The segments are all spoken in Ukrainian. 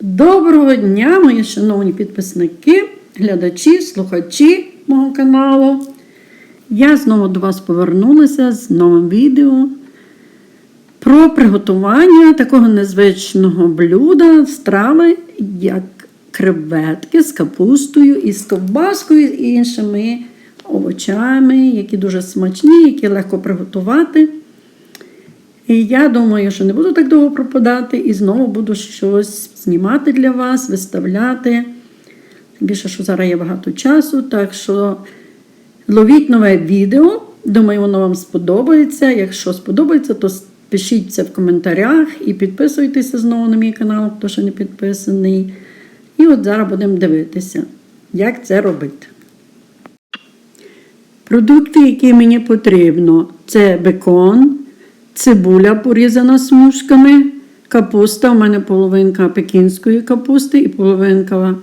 Доброго дня, мої шановні підписники, глядачі, слухачі мого каналу. Я знову до вас повернулася з новим відео про приготування такого незвичного блюда, страви, як креветки з капустою і з ковбаскою і іншими овочами, які дуже смачні, які легко приготувати. І я думаю, що не буду так довго пропадати і знову буду щось знімати для вас, виставляти. Більше, що зараз є багато часу, так що ловіть нове відео. Думаю, воно вам сподобається. Якщо сподобається, то пишіть це в коментарях і підписуйтеся знову на мій канал, хто ще не підписаний. І от зараз будемо дивитися, як це робити. Продукти, які мені потрібно, це бекон, цибуля порізана смужками, капуста. У мене половинка пекінської капусти і половинка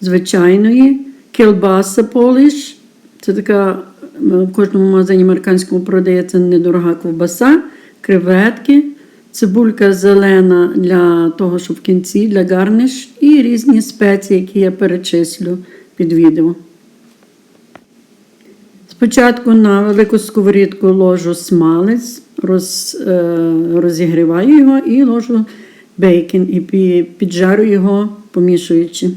звичайної, кілбаса поліш. Це така в кожному магазині американському продається недорога ковбаса, креветки, цибулька зелена для того, щоб в кінці для гарниш, і різні спеції, які я перечислю під відео. Спочатку на велику сковорідку ложу смалець, роз, е, розігріваю його і ложу бейкон і піджарю його, помішуючи.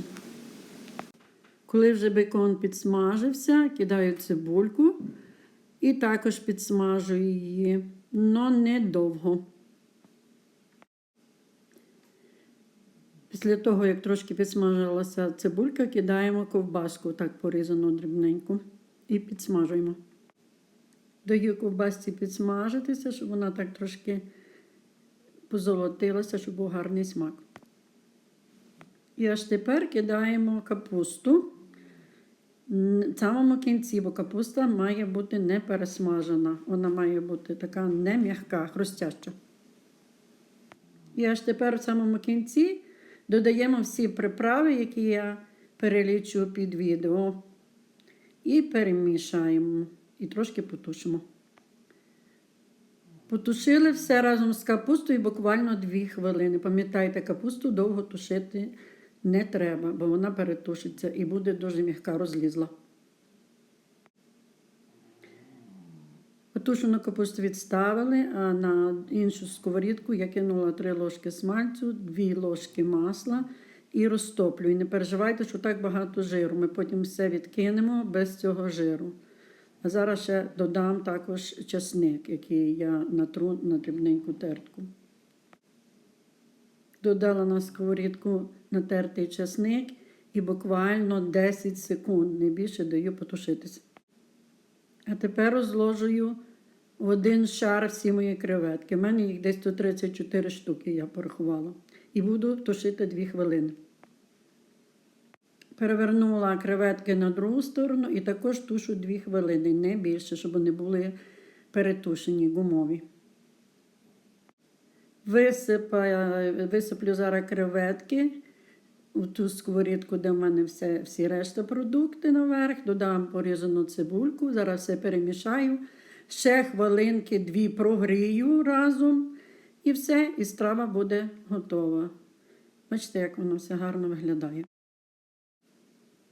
Коли вже бекон підсмажився, кидаю цибульку і також підсмажую її, але недовго. Після того, як трошки підсмажилася цибулька, кидаємо ковбаску, так порізану дрібненько, і підсмажуємо. Даю ковбасці підсмажитися, щоб вона так трошки позолотилася, щоб був гарний смак. І аж тепер кидаємо капусту в самому кінці, бо капуста має бути не пересмажена. Вона має бути така не м'яка, хрустяща. І аж тепер в самому кінці додаємо всі приправи, які я перелічу під відео. І перемішаємо. І трошки потушимо. Потушили все разом з капустою буквально 2 хвилини. Пам'ятайте, капусту довго тушити не треба, бо вона перетушиться і буде дуже м'яка розлізла. Потушену капусту відставили, а на іншу сковорідку я кинула 3 ложки смальцю, 2 ложки масла і розтоплю. І не переживайте, що так багато жиру. Ми потім все відкинемо без цього жиру. А зараз ще додам також часник, який я натру на дрібненьку тертку. Додала на сковорідку натертий часник і буквально 10 секунд, не більше даю потушитися. А тепер розложую в один шар всі мої креветки. У мене їх десь 134 штуки, я порахувала. І буду тушити 2 хвилини. Перевернула креветки на другу сторону і також тушу 2 хвилини, не більше, щоб вони були перетушені, гумові. Висипаю, висиплю зараз креветки у ту сковорідку, де в мене все, всі решта продукти наверх, додам порізану цибульку, зараз все перемішаю. Ще хвилинки дві прогрію разом і все, і страва буде готова. Бачите, як воно все гарно виглядає.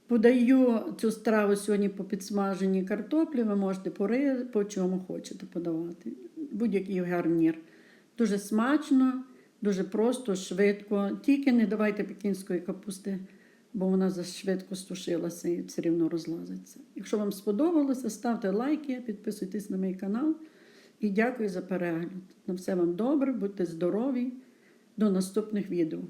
Подаю цю страву сьогодні по підсмаженій картоплі, ви можете по, ри- по чому хочете подавати. Будь-який гарнір. Дуже смачно, дуже просто, швидко. Тільки не давайте пекінської капусти, бо вона зашвидко стушилася і все рівно розлазиться. Якщо вам сподобалося, ставте лайки, підписуйтесь на мій канал. І дякую за перегляд. На все вам добре, будьте здорові. До наступних відео.